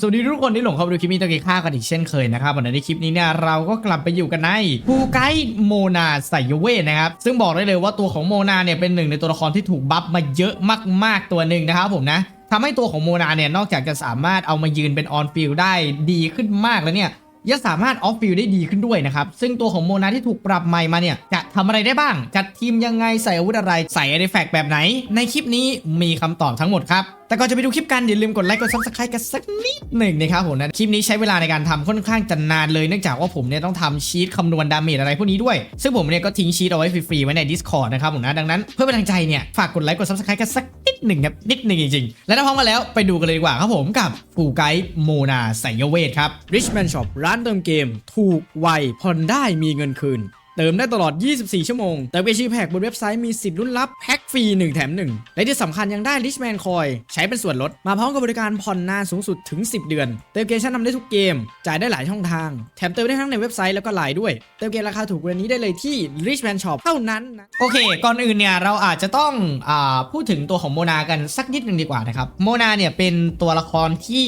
สวัสดีทุกคนที่หลงเข้ามาดูคลิปนี้ตะกี้ค่ากันอีกเช่นเคยนะครับวันนี้ในคลิปนี้เนี่ยเราก็กลับไปอยู่กันในภูไกโมนาไซโยเวทนะครับซึ่งบอกได้เลยว่าตัวของโมนาเนี่ยเป็นหนึ่งในตัวละครที่ถูกบัฟมาเยอะมากๆตัวหนึ่งนะครับผมนะทำให้ตัวของโมนาเนี่ยนอกจากจะสามารถเอามายืนเป็นออนฟิลได้ดีขึ้นมากแล้วเนี่ย ยังสามารถออฟฟิลได้ดีขึ้นด้วยนะครับซึ่งตัวของโมนาที่ถูกปรับใหม่มาเนี่ยจะทำอะไรได้บ้าง จัดทีมยังไงใส่อาวุธอะไรใส่อาร์ติแฟกแบบไหน ในคลิปนี้มีคำตอบทั้งหมดครับแต่ก่อนจะไปดูคลิปกันอย่าลืมกดไลค์กดซับสไครต์กันสักนิดหนึ่งนะครับผมนะคลิปนี้ใช้เวลาในการทำค่อนข้างจะนานเลยเนื่องจากว่าผมเนี่ยต้องทำชีตคำนวณดาเมจอะไรพวกนี้ด้วย ซึ่งผมเนี่ยก็ทิ้งชีตเอาไว้ฟรีๆไว้ใน Discord นะครับผมนะดังนั้นเพื่อเป็นกำลังใจเนี่ยฝากกดไลค์กดซับสไครต์กันสัก หนึ่งครับนิดหนึ่งจริงๆ และถ้าพร้อมกันแล้วไปดูกันเลยดีกว่าครับผมกับฟูไกด์โมนาไสยเวทครับ Richman Shop ร้านเติมเกม ถูกไวผ่อนได้มีเงินคืน เติมได้ตลอด 24 ชั่วโมง แต่เวชีแพ็กบนเว็บไซต์มีสิทธิ์ลุ้นรับแพ็กฟรี 1 แถม 1 และที่สำคัญยังได้ Richman Coin ใช้เป็นส่วนลด มาพร้อมกับบริการผ่อนนานสูงสุดถึง 10 เดือน เติมเกมชั้นนำได้ทุกเกม จ่ายได้หลายช่องทาง แถมเติมได้ทั้งในเว็บไซต์แล้วก็ไลน์ด้วย เติมเกมราคาถูกกว่านี้ได้เลยที่ Richman Shop เท่านั้นนะโอเค ก่อนอื่นเนี่ยเราอาจจะต้องอาพูดถึงตัวของโมนากันสักนิดหนึ่งดีกว่านะครับโมนาเนี่ยเป็นตัวละครที่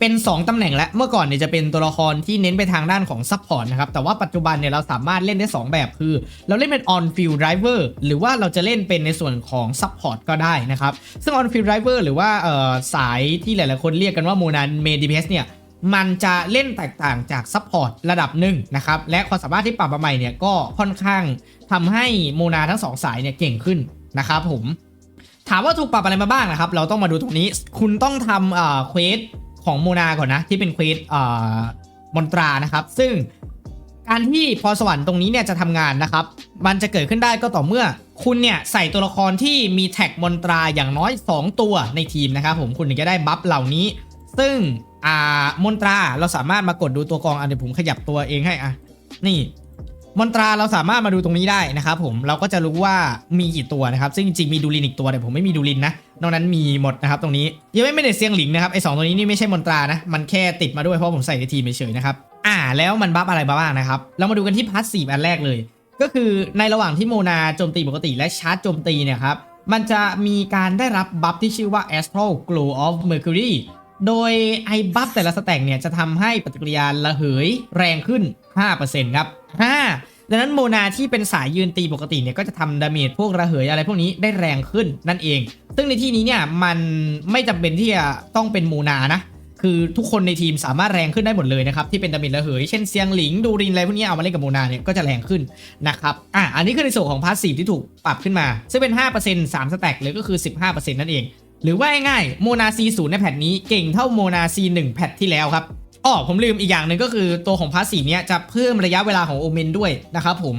เป็น 2 ตำแหน่งและเมื่อก่อนเนี่ยจะเป็นตัวละครที่เน้นไปทางด้านของซัพพอร์ตนะครับแต่ว่าปัจจุบันเนี่ยเราสามารถเล่นได้ 2 แบบคือ เราเล่นเป็น on field driver หรือว่าเราจะเล่นเป็นในส่วนของซัพพอร์ตก็ได้นะครับ ซึ่ง on field driver หรือว่าสายที่หลาย ๆ คนเรียกกันว่าโมนาเมดิเพสเนี่ยมันจะเล่นแตกต่างจากซัพพอร์ตระดับหนึ่งนะครับ และความสามารถที่ปรับมาใหม่เนี่ยก็ค่อนข้างทำให้โมนาทั้งสองสายเนี่ยเก่งขึ้นนะครับผม ถามว่าถูกปรับอะไรมาบ้างนะครับ เราต้องมาดูตรงนี้ คุณต้องทำเอ่อเควส ของโมนาก่อนนะ ที่เป็นควสเอ่อมอนตรานะครับ ซึ่งการที่พรสวรรค์ตรงนี้เนี่ยจะทำงานนะครับ มันจะเกิดขึ้นได้ก็ต่อเมื่อ คุณเนี่ยใส่ตัวละครที่มีแท็กมอนตราอย่างน้อย 2 ตัวในทีมนะครับผมคุณถึงจะได้บัฟเหล่านี้ ซึ่งอ่ามอนตราเราสามารถมากดดูตัวกองอันเดี๋ยวผมขยับตัวเองให้อะนี่มอนตราเราสามารถมาดูตรงนี้ได้นะครับผมเราก็จะรู้ว่ามีกี่ตัวนะครับ ซึ่งจริงๆมีดูลินอีกตัวแต่ผมไม่มีดูลินนะ นอกนั้นมีหมดนะครับตรงนี้ยังไม่ได้เซียงหลิงนะครับไอสองตัวนี้นี่ไม่ใช่มนตรานะ มันแค่ติดมาด้วยเพราะผมใส่ในทีมเฉยๆนะครับอ่าแล้วมันบัฟอะไรบ้างนะครับ เรามาดูกันที่พาร์ทสี่อันแรกเลย ก็คือในระหว่างที่โมนาโจมตีปกติและชาร์จโจมตีเนี่ยครับมันจะมีการได้รับบัฟที่ชื่อว่า Astral Glow of Mercury โดยไอ้บัฟแต่ละสแต็กเนี่ยจะทำให้ปฏิกิริยาระเหยแรงขึ้น 5%ครับ 5 ดังนั้นโมนาที่เป็นสายยืนตีปกติเนี่ยก็จะทำดาเมจพวกระเหยอะไรพวกนี้ได้แรงขึ้นนั่นเอง ซึ่งในที่นี้เนี่ยมันไม่จำเป็นที่จะต้องเป็นโมนานะคือทุกคนในทีมสามารถแรงขึ้นได้หมดเลยนะครับ ที่เป็นดาเมจระเหย เช่นเซียงหลิงดูรินอะไรพวกนี้เอามาเล่นกับโมนาเนี่ยก็จะแรงขึ้นนะครับอะอันนี้คือในส่วนของพาสซีฟที่ถูกปรับขึ้นมา ซึ่งเป็น 5% 3สแต็กเลยก็คือ 15%นั่นเอง หรือว่าง่ายๆโมนา C0 ในแพทนี้เก่งเท่าโมนา C1 แพทที่แล้วครับ อ๋อผมลืมอีกอย่างหนึ่งก็คือตัวของพาสซีเนี้ยจะเพิ่มระยะเวลาของโอเมนด้วยนะครับผม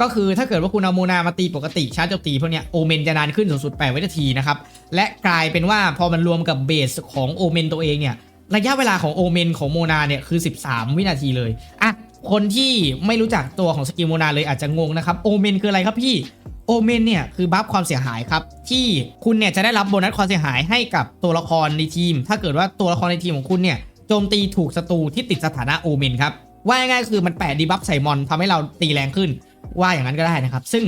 ก็คือถ้าเกิดว่าคุณเอาโมนามาตีปกติชาร์จโจมตีพวกเนี้ยโอเมนจะนานขึ้นสูงสุด8วินาทีนะครับและกลายเป็นว่าพอมันรวมกับเบสของโอเมนตัวเองเนี่ยระยะเวลาของโอเมนของโมนาเนี่ยคือ 13 วินาทีเลยอะคนที่ไม่รู้จักตัวของสกิลโมนาเลยอาจจะงงนะครับโอเมนคืออะไรครับพี่โอเมนเนี่ยคือบัฟความเสียหายครับ ที่คุณเนี่ยจะได้รับโบนัสความเสียหายให้กับตัวละครในทีม ถ้าเกิดว่าตัวละครในทีมของคุณเนี่ย โจมตีถูกศัตรูที่ติดสถานะโอเมนครับ ว่าง่ายๆคือมันแปะดีบัฟใส่มอนทำให้เราตีแรงขึ้น ว่าอย่างนั้นก็ได้นะครับ ซึ่ง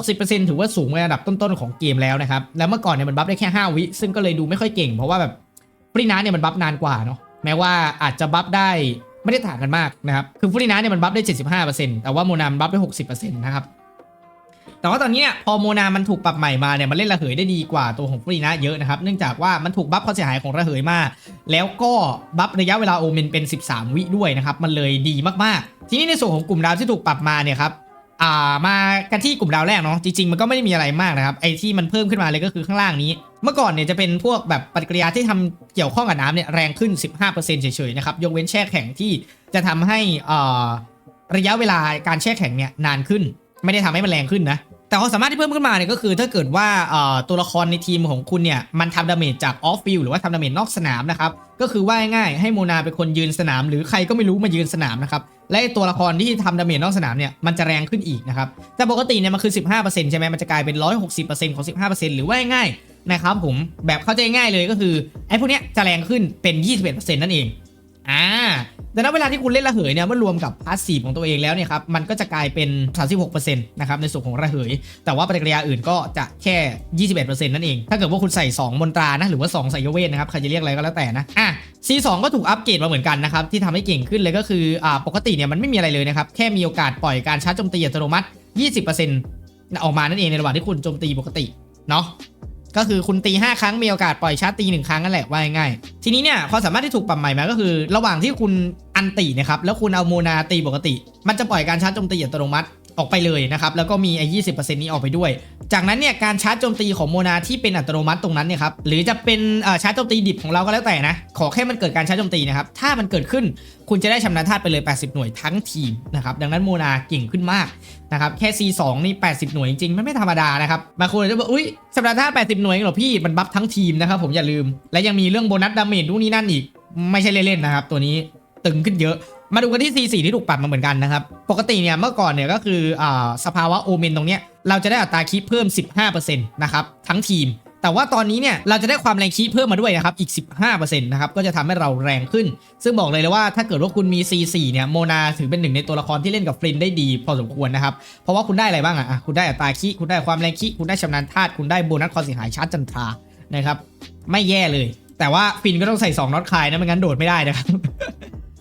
60%ถือว่าสูงในระดับต้นๆของเกมแล้วนะครับ แล้วเมื่อก่อนเนี่ยมันบัฟได้แค่ 5 วิ ซึ่งก็เลยดูไม่ค่อยเก่ง เพราะว่าแบบฟรีนาเนี่ยมันบัฟนานกว่าเนาะ แม้ว่าอาจจะบัฟได้ไม่ได้ต่างกันมากนะครับ คือฟรีนาเนี่ยมันบัฟได้ 75%แต่ว่าโมนามบัฟได้ 60%นะครับ แต่ว่าตอนนี้เนี่ยพอโมนา มันถูกปรับใหม่มาเนี่ยมันเล่นระเหยได้ดีกว่าตัวของฟรีนะเยอะนะครับ เนื่องจากว่ามันถูกบัฟความเสียหายของระเหยมา แล้วก็บัฟระยะเวลาโอเมนเป็น 13 วิด้วยนะครับ มันเลยดีมากๆ ทีนี้ในส่วนของกลุ่มดาวที่ถูกปรับมาเนี่ยครับอ่ามากันที่กลุ่มดาวแรกเนาะจริงๆ มันก็ไม่ได้มีอะไรมากนะครับไอที่มันเพิ่มขึ้นมาเลยก็คือข้างล่างนี้ เมื่อก่อนเนี่ยจะเป็นพวกแบบปฏิกิริยาที่ทำเกี่ยวข้องกับน้ำเนี่ยแรงขึ้น 15%เฉยๆนะครับยกเว้นแช่แข็งที่จะทำให้อ่าระยะเวลาการแช่แข็งเนี่ยนานขึ้น ไม่ได้ทำให้มันแรงขึ้นนะ แต่ความสามารถที่เพิ่มขึ้นมาเนี่ยก็คือ ถ้าเกิดว่าตัวละครในทีมของคุณเนี่ยมันทำดาเมจจากออฟฟิลหรือว่าทำดาเมจนอกสนามนะครับ ก็คือว่าง่ายให้โมนาเป็นคนยืนสนาม หรือใครก็ไม่รู้มายืนสนามนะครับ และตัวละครที่ทำดาเมจนอกสนามเนี่ยมันจะแรงขึ้นอีกนะครับ แต่ปกติเนี่ยมันคือ 15%ใช่ไหมมันจะกลายเป็น 160%ของ 15%หรือว่าง่ายนะครับผมแบบเข้าใจง่ายเลยก็คือไอ้พวกเนี้ยจะแรงขึ้นเป็น 21%นั่นเองอ่า ดังนั้นเวลาที่คุณเล่นระเหยเนี่ยเมื่อรวมกับพาสซีฟของตัวเองแล้วเนี่ยครับมันก็จะกลายเป็น 36%นะครับในส่วนของระเหย แต่ว่าปฏิกิริยาอื่นก็จะแค่ 21%นั่นเอง ถ้าเกิดว่าคุณใส่ 2 มนตรานะหรือว่า 2ส่ยเวทนะครับใครจะเรียกอะไรก็แล้วแต่นะอะ C2 ก็ถูกอัปเกรดมาเหมือนกันนะครับที่ทำให้เก่งขึ้นเลยก็คืออ่าปกติเนี่ยมันไม่มีอะไรเลยนะครับแค่มีโอกาสปล่อยการชาร์จโจมตีอัตโนมัติ 20%ออกมานั่นเองในระหว่างที่คุณโจมตีปกติเนาะ ก็คือคุณตี5ครั้งมีโอกาสปล่อยชาร์จตี1ครั้งนั่นแหละว่าง่ายๆทีนี้เนี่ยความสามารถที่ถูกปรับใหม่มาก็คือ ระหว่างที่คุณอันตีนะครับแล้วคุณเอาโมนาตีปกติ มันจะปล่อยการชาร์จโจมตีอัตโนมัติ ออกไปเลยนะครับแล้วก็มีไอ้ยี่นี้ออกไปด้วย จากนั้นเนี่ยการชาร์จโจมตีของโมนาที่เป็นอัตโนมัติตรงนั้นเนี่ยครับหรือจะเป็นเอ่อชาร์จโจมตีดิบของเราก็แล้วแต่นะ ขอแค่มันเกิดการชาร์จโจมตีนะครับถ้ามันเกิดขึ้นคุณจะได้ชำนาญธาตุไปเลย 80 หน่วยทั้งทีมนะครับดังนั้นโมนาเก่งขึ้นมากนะครับแค่ C2 นี่ 80 หน่วยจริงๆ มันไม่ธรรมดานะครับบางคนอาจจะบอกอุ้ยชำนาญธาตุ80 หน่วยเองเหรอพี่มันบัฟทั้งทีมนะครับผมอย่าลืมและยังมีเรื่องโบนัสดาเมจนู่นนี่นั่นอีก ไม่ใช่เล่นๆนะครับตัวนี้ตึงขึ้นเยอะ มาดูกันที่ C4 ที่ถูกปรับมาเหมือนกันนะครับ ปกติเนี่ยเมื่อก่อนเนี่ยก็คืออ่าสภาวะโอเมนตรงเนี้ยเราจะได้อัตราคีเพิ่ม 15%นะครับทั้งทีม แต่ว่าตอนนี้เนี่ยเราจะได้ความแรงคีเพิ่มมาด้วยนะครับอีก 15%นะครับก็จะทำให้เราแรงขึ้น ซึ่งบอกเลยเลยว่าถ้าเกิดว่าคุณมี C4 เนี่ยโมนาถือเป็นหนึ่งในตัวละครที่เล่นกับฟลินได้ดีพอสมควรนะครับเพราะว่าคุณได้อะไรบ้างอะคุณได้อัตราคีคุณได้ความแรงคีคุณได้ชำนาญธาตุคุณได้โบนัสความเสียหายชาร์จจันทรานะครับไม่แย่เลย แต่ว่าฟินก็ต้องใส่2น็อตคายนะไม่งั้นโดดไม่ได้นะครับ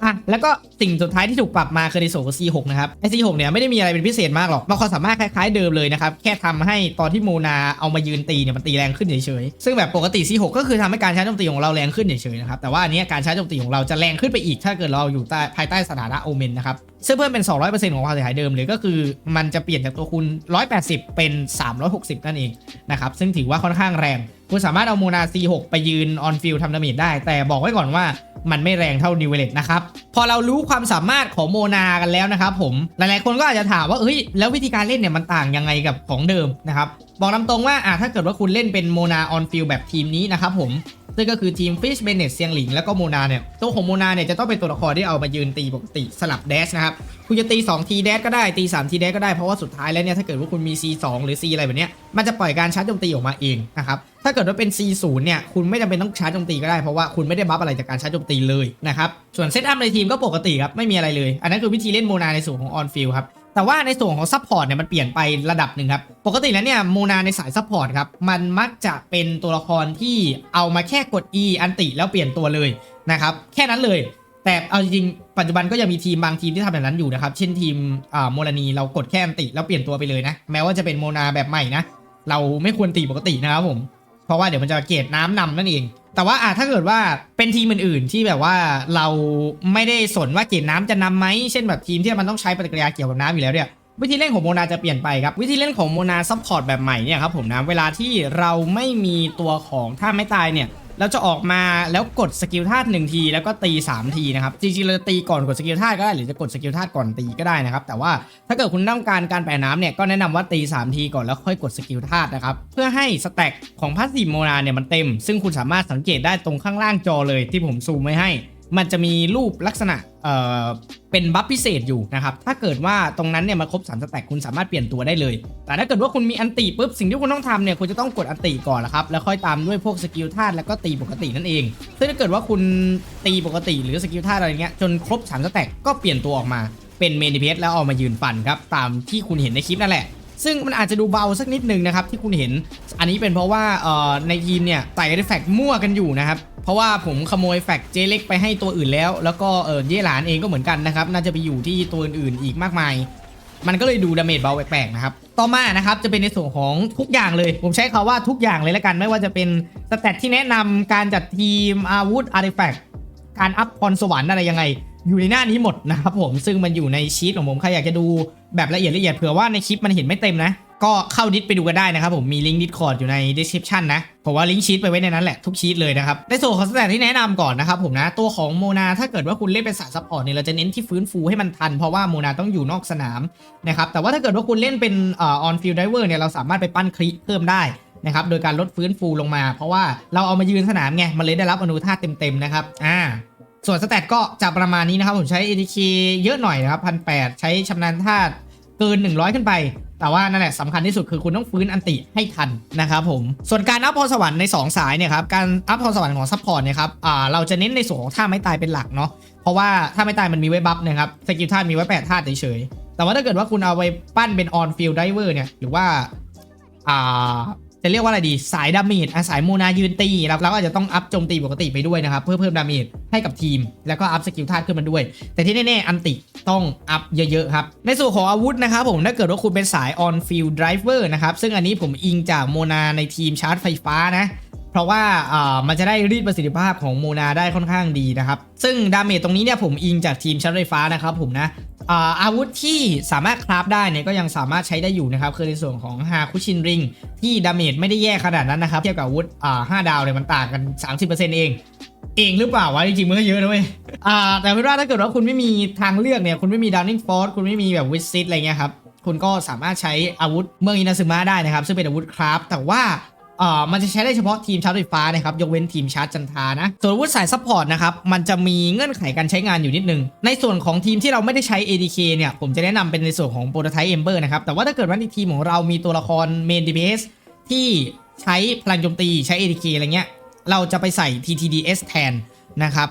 อะแล้วก็สิ่งสุดท้ายที่ถูกปรับมาคือในส่วนของ C6 นะครับไอ C6 เนี่ยไม่ได้มีอะไรเป็นพิเศษมากหรอกมันความสามารถคล้ายๆเดิมเลยนะครับ แค่ทำให้ตอนที่โมนาเอามายืนตีเนี่ยมันตีแรงขึ้นเฉยๆ ซึ่งแบบปกติ C6 ก็คือทำให้การใช้โจมตีของเราแรงขึ้นเฉยๆนะครับ แต่ว่าอันนี้การใช้โจมตีของเราจะแรงขึ้นไปอีก ถ้าเกิดเราอยู่ใต้ภายใต้สถานะโอเมนนะครับซึ่งเพิ่มเป็น 200%ของความเสียหายเดิมเลยก็คือ มันจะเปลี่ยนจากตัวคุณ180 เป็น 360 นั่นเองนะครับซึ่งถือว่าค่อนข้างแรง คุณสามารถเอาโมนา C6 ไปยืนออนฟิลทำดาเมจได้ แต่บอกไว้ก่อนว่า มันไม่แรงเท่านิวเวเลตนะครับ พอเรารู้ความสามารถของโมนากันแล้วนะครับผม หลายๆคนก็อาจจะถามว่าเฮ้ยแล้ววิธีการเล่นเนี่ยมันต่างยังไงกับของเดิมนะครับ บอกตามตรงว่าอะถ้าเกิดว่าคุณเล่นเป็นโมนาออนฟิลแบบทีมนี้นะครับผม ซึ่งก็คือทีมฟิชเบเนตเซียงหลิงแล้วก็โมนาเนี่ยตัวของโมนาเนี่ยจะต้องเป็นตัวละครที่เอามายืนตีปกติสลับแดชนะครับคุณจะตี2ทีแดชก็ได้ตี3ทีแดชก็ได้เพราะว่าสุดท้ายแล้วเนี่ยถ้าเกิดว่าคุณมี C2 หรือ C อะไรแบบเนี้ยมันจะปล่อยการชาร์จโจมตีออกมาเองนะครับถ้าเกิดว่าเป็น C0 เนี่ยคุณไม่จำเป็นต้องชาร์จโจมตีก็ได้เพราะว่าคุณไม่ได้บัฟอะไรจากการชาร์จโจมตีเลยนะครับส่วนเซตอัพในทีมก็ปกติครับไม่มีอะไรเลย อันนั้นคือวิธีเล่นโมนาในส่วนของออนฟิลครับ แต่ว่าในส่วนของซัพพอร์ตเนี่ยมันเปลี่ยนไประดับหนึ่งครับ ปกติแล้วเนี่ยโมนาในสายซัพพอร์ตครับ มันมักจะเป็นตัวละครที่เอามาแค่กด E อันติแล้วเปลี่ยนตัวเลยนะครับ แค่นั้นเลย แต่เอาจริงปัจจุบันก็ยังมีทีมบางทีมที่ทำแบบนั้นอยู่นะครับ เช่นทีมอ่าโมลานีเรากดแค่อันติแล้วเปลี่ยนตัวไปเลยนะ แม้ว่าจะเป็นโมนาแบบใหม่นะ เราไม่ควรตีปกตินะครับผม เพราะว่าเดี๋ยวมันจะเกตน้ำนำนั่นเอง แต่ว่าอาถ้าเกิดว่าเป็นทีมอื่นๆที่แบบว่าเราไม่ได้สนว่าเกตน้ำจะนำไหมเช่นแบบทีมที่มันต้องใช้ปฏิกิริยาเกี่ยวกับน้ำอยู่แล้วเนี่ยวิธีเล่นของโมนาจะเปลี่ยนไปครับ วิธีเล่นของโมนาซัพพอร์ตแบบใหม่เนี่ยครับผมนะเวลาที่เราไม่มีตัวของท่าไม่ตายเนี่ย เราจะออกมาแล้วกดสกิลธาตุหนึ่งทีแล้วก็ตี3ทีนะครับจริงๆเราจะตีก่อนกดสกิลธาตุก็ได้หรือจะกดสกิลธาตุก่อนตีก็ได้นะครับแต่ว่าถ้าเกิดคุณต้องการการแปรน้ำเนี่ยก็แนะนำว่าตี 3 ทีก่อนแล้วค่อยกดสกิลธาตุนะครับเพื่อให้สแต็กของพาสซีฟโมนาเนี่ยมันเต็ม ซึ่งคุณสามารถสังเกตได้ตรงข้างล่างจอเลยที่ผมซูมไว้ให้ มันจะมีรูปลักษณะ เป็นบัฟพิเศษอยู่นะครับ ถ้าเกิดว่าตรงนั้นเนี่ยมันครบ3สแต็กคุณสามารถเปลี่ยนตัวได้เลย แต่ถ้าเกิดว่าคุณมีอันติปุ๊บสิ่งที่คุณต้องทำเนี่ยคุณจะต้องกดอันติก่อนละครับ แล้วค่อยตามด้วยพวกสกิลธาตุแล้วก็ตีปกตินั่นเอง ซึ่งถ้าเกิดว่าคุณตีปกติหรือสกิลธาตุอะไรเงี้ยจนครบ3สแต็กก็เปลี่ยนตัวออกมาเป็นเมนิเพสแล้วเอามายืนฟันครับตามที่คุณเห็นในคลิปนั่นแหละซึ่งมันอาจจะดูเบาสักนิดนึงนะครับที่คุณเห็น อันนี้เป็นเพราะว่าในทีมเนี่ยใส่อาร์ติแฟกต์มั่วกันอยู่นะครับ เพราะว่าผมขโมยแฟกเจเล็กไปให้ตัวอื่นแล้ว แล้วก็เออเย่หลานเองก็เหมือนกันนะครับ น่าจะไปอยู่ที่ตัวอื่นๆอีกมากมาย มันก็เลยดูดาเมจเบาแปลกๆนะครับ ต่อมานะครับจะเป็นในส่วนของทุกอย่างเลย ผมใช้คาว่าทุกอย่างเลยแล้วกัน ไม่ว่าจะเป็นสแตทที่แนะนำการจัดทีมอาวุธอาร์ติแฟกต์การอัพพรสวรรค์อะไรยังไง อยู่ในหน้านี้หมดนะครับผมซึ่งมันอยู่ในชีตของผมใครอยากจะดูแบบละเอียดละเอียดเผื่อว่าในคลิปมันเห็นไม่เต็มนะ ก็เข้าดิสไปดูกันได้นะครับผมมีลิงก์ดิสคอร์ดอยู่ใน description นะผมว่าลิงก์ชีตไปไว้ในนั้นแหละทุกชีตเลยนะครับในส่วนของสแตทที่แนะนำก่อนนะครับผมนะตัวของโมนาถ้าเกิดว่าคุณเล่นเป็นสายซัพพอร์ตเนี่ยเราจะเน้นที่ฟื้นฟูให้มันทัน เพราะว่าโมนาต้องอยู่นอกสนามนะครับแต่ว่าถ้าเกิดว่าคุณเล่นเป็นออนฟิลไดเวอร์เนี่ยเราสามารถไปปั้นคลิเพิ่มได้นะครับโดยการลดฟื้นฟูลงมา เพราะว่าเราเอามายืนสนามไงมันเลยได้รับอนุธาตุเต็มๆนะครับอ่าส่วนสแตทก็จะประมาณนี้นะครับผมใช้ ATK เยอะหน่อยนะครับพันแใช้ชำนาญธาตุ เกิน 100 ขึ้นไป แต่ว่านั่นแหละสำคัญที่สุดคือคุณต้องฟื้นอันติให้ทันนะครับผม ส่วนการอัพพรสวรรค์ใน 2 สายเนี่ยครับ การอัพพรสวรรค์ของซัพพอร์ตเนี่ยครับ อ่า เราจะเน้นในส่วนของท่าไม่ตายเป็นหลักเนาะ เพราะว่าท่าไม่ตายมันมีไว้บัฟนะครับ สกิลท่ามีไว้แปดท่าเฉยๆ แต่ว่าถ้าเกิดว่าคุณเอาไปปั้นเป็นออนฟิลไดเวอร์เนี่ย หรือว่า อ่า จะเรียกว่าอะไรดีสายดาเมจอะสายโมนายืนตีแล้วเราก็จจะต้องอัพโจมตีปกติไปด้วยนะครับ เพื่อเพิ่มดาเมจให้กับทีม แล้วก็อัพสกิลธาตุขึ้นมาด้วย แต่ที่แน่ๆ อันติต้องอัพเยอะๆครับ ในส่วนของอาวุธนะครับผมถ้าเกิดว่าคุณเป็นสาย on field driver นะครับ ซึ่งอันนี้ผมอิงจากโมนาในทีมชาร์จไฟฟ้านะ เพราะว่ามันจะได้รีดประสิทธิภาพของโมนาได้ค่อนข้างดีนะครับ ซึ่งดาเมจตรงนี้เนี่ยผมอิงจากทีมชาร์ไฟฟ้านะครับผมนะอาวุธที่สามารถคราฟได้เนี่ยก็ยังสามารถใช้ได้อยู่นะครับ คือในส่วนของฮาคุชินริง ที่ดาเมจไม่ได้แย่ขนาดนั้นนะครับ เทียบกับอาวุธอ่าห้าดาวเนี่ยมันต่างกัน 30%เองเองหรือเปล่าวะจริงๆมันก็เยอะนะเว้ยอ่าแต่เป็นว่าถ้าเกิดว่าคุณไม่มีทางเลือกเนี่ยคุณไม่มีดาวนิ่งฟอร์สคุณไม่มีแบบวิสซิตอะไรเงี้ยครับคุณก็สามารถใช้อาวุธเมืองอินาซึมะได้นะครับ ซึ่งเป็นอาวุธคราฟแต่ว่า เอ่อมันจะใช้ได้เฉพาะทีมชาร์จไฟฟ้านะครับยกเว้นทีมชาร์จจันทานะ ส่วนวุธสายซัพพอร์ตนะครับมันจะมีเงื่อนไขการใช้งานอยู่นิดนึง ในส่วนของทีมที่เราไม่ได้ใช้ ADK เนี่ยผมจะแนะนำเป็นในส่วนของโปรโตไทป์เอมเบอร์นะครับแต่ว่าถ้าเกิดว่าในทีมของเรามีตัวละครเมน DPS ที่ใช้พลังโจมตีใช้ ADK อะไรเงี้ยเราจะไปใส่ TTDS แทนนะครับ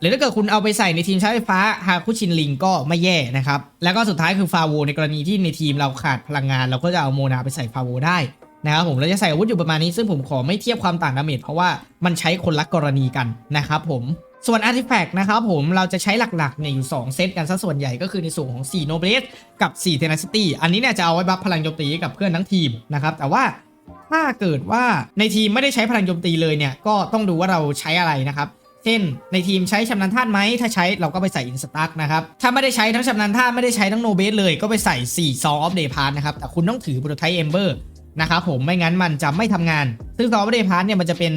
หรือถ้าเกิดคุณเอาไปใส่ในทีมใช้ไฟฟ้าฮาคุชินลิงก็ไม่แย่นะครับแล้วก็สุดท้ายคือฟาโวในกรณีที่ในทีมเราขาดพลังงาน เราก็จะเอาโมนาไปใส่ฟาโวได้ นะครับผมเราจะใส่อาวุธอยู่ประมาณนี้ซึ่งผมขอไม่เทียบความต่างดาเมจเพราะว่ามันใช้คนละกรณีกันนะครับผมส่วนอาร์ติแฟกต์นะครับผมเราจะใช้หลักๆเนี่ยอยู่ 2 เซตกันซะส่วนใหญ่ก็คือในส่วนของ4 Noblesse กับ4 Tenacity อันนี้เนี่ยจะเอาไว้บัฟพลังโจมตีกับเพื่อนทั้งทีมนะครับแต่ว่าถ้าเกิดว่าในทีมไม่ได้ใช้พลังโจมตีเลยเนี่ยก็ต้องดูว่าเราใช้อะไรนะครับเช่น ในทีมใช้ชำนาญธาตุไหมถ้าใช้เราก็ไปใส่อินสตั๊กนะครับถ้าไม่ได้ใช้ทั้งชำนาญธาตุไม่ได้ใช้ทั้งโนเบสเลยก็ไปใส่4ซอฟเดพาร์นะครับแต่คุณต้องถือโปรโตไทป์เอมเบอร์ นะครับผมไม่งั้นมันจะไม่ทำงาน ซึ่งซอฟเดพาร์เนี่ยมันจะเป็น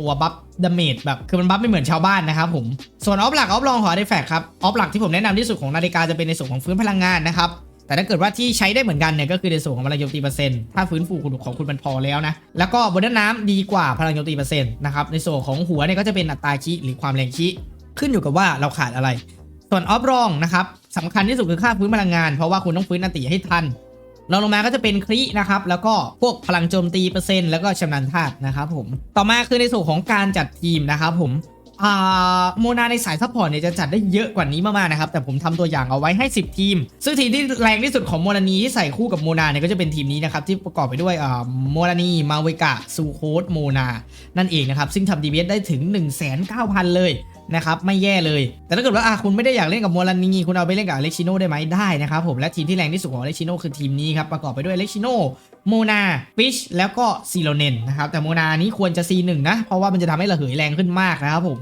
ตัวบัฟดาเมจแบบคือมันบัฟไม่เหมือนชาวบ้านนะครับผมส่วนออฟหลักออฟรองของอาร์ติแฟกต์ครับออฟหลักที่ผมแนะนำที่สุดของนาฬิกาจะเป็นในส่วนของฟื้นพลังงานนะครับแต่ถ้าเกิดว่าที่ใช้ได้เหมือนกันเนี่ยก็คือในส่วนของพลังโจมตีเปอร์เซ็นต์ถ้าฟื้นฟูคุณของคุณมันพอแล้วนะ แล้วก็บนด้านน้ำดีกว่าพลังโจมตีเปอร์เซ็นต์นะครับในส่วนของหัวเนี่ยก็จะเป็นอัตราคิหรือความแรงคิขึ้นอยู่กับว่าเราขาดอะไร ส่วนออฟรองนะครับสำคัญที่สุดคือค่าฟื้นพลังงานเพราะว่าคุณต้องฟื้นอันติให้ทัน รองลงมาก็จะเป็นครินะครับ แล้วก็พวกพลังโจมตีเปอร์เซ็นต์แล้วก็ชำนาญธาตุนะครับผม ต่อมาคือในส่วนของการจัดทีมนะครับผมโมนาในสายซัพพอร์ตเนี่ยจะจัดได้เยอะกว่านี้มากๆนะครับ แต่ผมทำตัวอย่างเอาไว้ให้ 10 ทีม ซึ่งทีมที่แรงที่สุดของโมนานีที่ใส่คู่กับโมนาเนี่ยก็จะเป็นทีมนี้นะครับ ที่ประกอบไปด้วยโมนานีมาเวกะซูโคสโมนา นั่นเองนะครับ ซึ่งทำดีเวได้ถึง 1 9 0 0 0 เลย นะครับไม่แย่เลย แต่ถ้าเกิดว่าคุณไม่ได้อยากเล่นกับโมลานีคุณเอาไปเล่นกับอเล็กชิโนได้ไหมได้นะครับผมและทีมที่แรงที่สุดของอเล็กชิโนคือทีมนี้ครับประกอบไปด้วยอเล็กชิโนโมนาฟิชแล้วก็ซีโรเนนนะครับแต่โมนานี้ควรจะ C1 นะ เพราะว่ามันจะทำให้ระเหยแรงขึ้นมากนะครับผม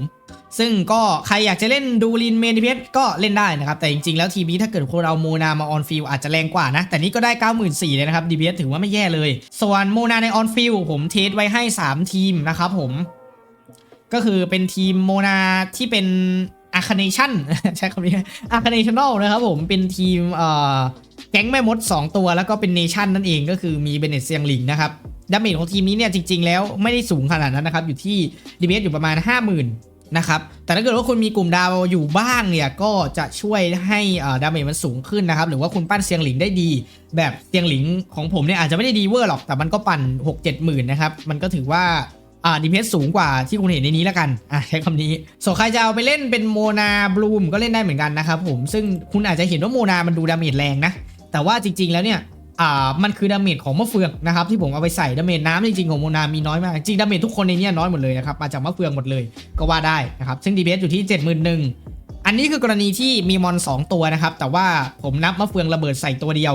ซึ่งก็ใครอยากจะเล่นดูลินเมนิเพสก็เล่นได้นะครับ แต่จริงๆ แล้วทีมนี้ถ้าเกิดคนเราโมนามาออนฟิลอาจจะแรงกว่านะ แต่นี่ก็ได้ 94,000เลยนะครับดีเพสถือว่าไม่แย่เลย ส่วนโมนาในออนฟิลผมเทสไว้ให้ 3 ทีมนะครับผม ก็คือเป็นทีมโมนาที่เป็นอาคาเนชั่นใช้คำนี้อาคาเนชั่นลนะครับผมเป็นทีมเอ่อแก๊งแม่มด 2 ตัวแล้วก็เป็นเนชั่นนั่นเองก็คือมีเบเนตเซียงหลิงนะครับดาเมจของทีมนี้เนี่ยจริง ๆ แล้วไม่ได้สูงขนาดนั้นนะครับ อยู่ที่ดีเบสอยู่ประมาณ 50,000นะครับแต่ถ้าเกิดว่าคุณมีกลุ่มดาวอยู่บ้างเนี่ยก็จะช่วยให้ดาเมจมันสูงขึ้นนะครับหรือว่าคุณปั้นเซียงหลิงได้ดี แบบเซียงหลิงของผมเนี่ยอาจจะไม่ได้ดีเวอร์หรอกแต่มันก็ปั่น 6 7 หมื่นนะครับมันก็ถือว่า อ่าดีเพสสูงกว่าที่คุณเห็นในนี้แล้วกันอะใช้คำนี้ส่วนใครจะเอาไปเล่นเป็นโมนาบลูมก็เล่นได้เหมือนกันนะครับผมซึ่งคุณอาจจะเห็นว่าโมนามันดูดาเมจแรงนะ แต่ว่าจริง ๆแล้วเนี่ยอ่ามันคือดาเมจของมะเฟืองนะครับที่ผมเอาไปใส่ดาเมจน้ำจริงๆของโมนามีน้อยมาก จริงดาเมจทุกคนในนี้น้อยหมดเลยนะครับมาจากมะเฟืองหมดเลยก็ว่าได้นะครับซึ่งดีเอยู่ที่ 71,000อันนี้คือกรณีที่มีมอน 2 ตัวนะครับแต่ว่าผมนับมะเฟืองระเบิดใส่ตัวเดียว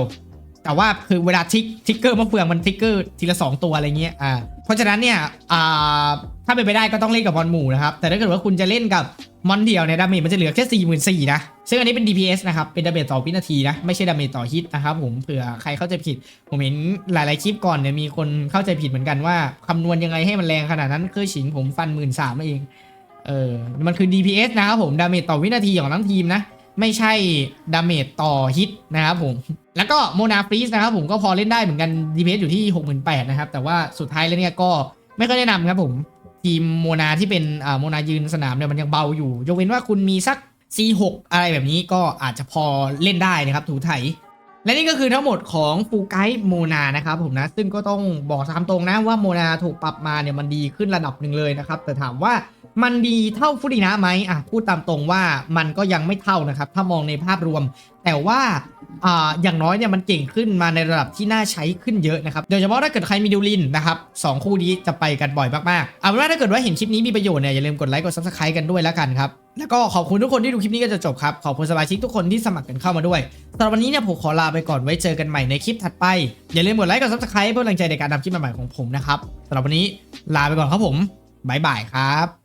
แต่ว่าคือเวลาทิกทิกเกอร์มะเฟืองมันทิกเกอร์ทีละ 2 ตัวอะไรเงี้ยอ่าเพราะฉะนั้นเนี่ยอ่าถ้าเป็นไปได้ก็ต้องเล่นกับมอนหมู่นะครับแต่ถ้าเกิดว่าคุณจะเล่นกับมอนเดียวเนี่ยดาเมจมันจะเหลือแค่44,000นะ ซึ่งอันนี้เป็น DPS นะครับ เป็นดาเมจต่อวินาทีนะ ไม่ใช่ดาเมจต่อฮิตนะครับผมเผื่อใครเข้าใจผิด ผมเห็นหลาย ๆ คลิปก่อนเนี่ยมีคนเข้าใจผิดเหมือนกันว่าคำนวณยังไงให้มันแรงขนาดนั้นเคยฉิงผมฟันหมื่นสามเองเออมันคือ DPS นะครับผมดาเมจต่อวินาทีของทั้งทีมนะ ไม่ใช่ดาเมจต่อฮิตนะครับผม แล้วก็โมนาฟรีสนะครับผมก็พอเล่นได้เหมือนกัน DPS อยู่ที่ 68,000นะครับ แต่ว่าสุดท้ายแล้วเนี่ยก็ไม่ค่อยแนะนำครับผม ทีมโมนาที่เป็นอ่าโมนายืนสนามเนี่ยมันยังเบาอยู่ ยกเว้นว่าคุณมีสัก C6 อะไรแบบนี้ก็อาจจะพอเล่นได้นะครับ ถูไถ และนี่ก็คือทั้งหมดของฟูไกด์โมนานะครับผมนะ ซึ่งก็ต้องบอกตามตรงนะว่าโมนาถูกปรับมาเนี่ยมันดีขึ้นระดับหนึ่งเลยนะครับ แต่ถามว่ามันดีเท่าฟูรินะไหมอะพูดตามตรงว่ามันก็ยังไม่เท่านะครับ ถ้ามองในภาพรวม แต่ว่า ออย่างน้อยเนี่ยมันเก่งขึ้นมาในระดับที่น่าใช้ขึ้นเยอะนะครับโดยเฉพาะถ้าเกิดใครมีดูลินนะครับสองคู่นี้จะไปกันบ่อยมากๆเอาเป็นว่าถ้าเกิดว่าเห็นคลิปนี้มีประโยชน์เนี่ยอย่าลืมกดไลค์กด subscribe กันด้วยแล้วกันครับแล้วก็ขอบคุณทุกคนที่ดูคลิปนี้ก็จะจบครับขอบคุณสมาชิกทุกคนที่สมัครกันเข้ามาด้วยสำหรับวันนี้เนี่ยผมขอลาไปก่อนไว้เจอกันใหม่ในคลิปถัดไป อย่าลืมกดไลค์กด subscribe เพื่อเป็นกำลังใจในการทำคลิปใหม่ๆของผมนะครับสำหรับวันนี้ลาไปก่อนครับผมบ๊ายบายครับ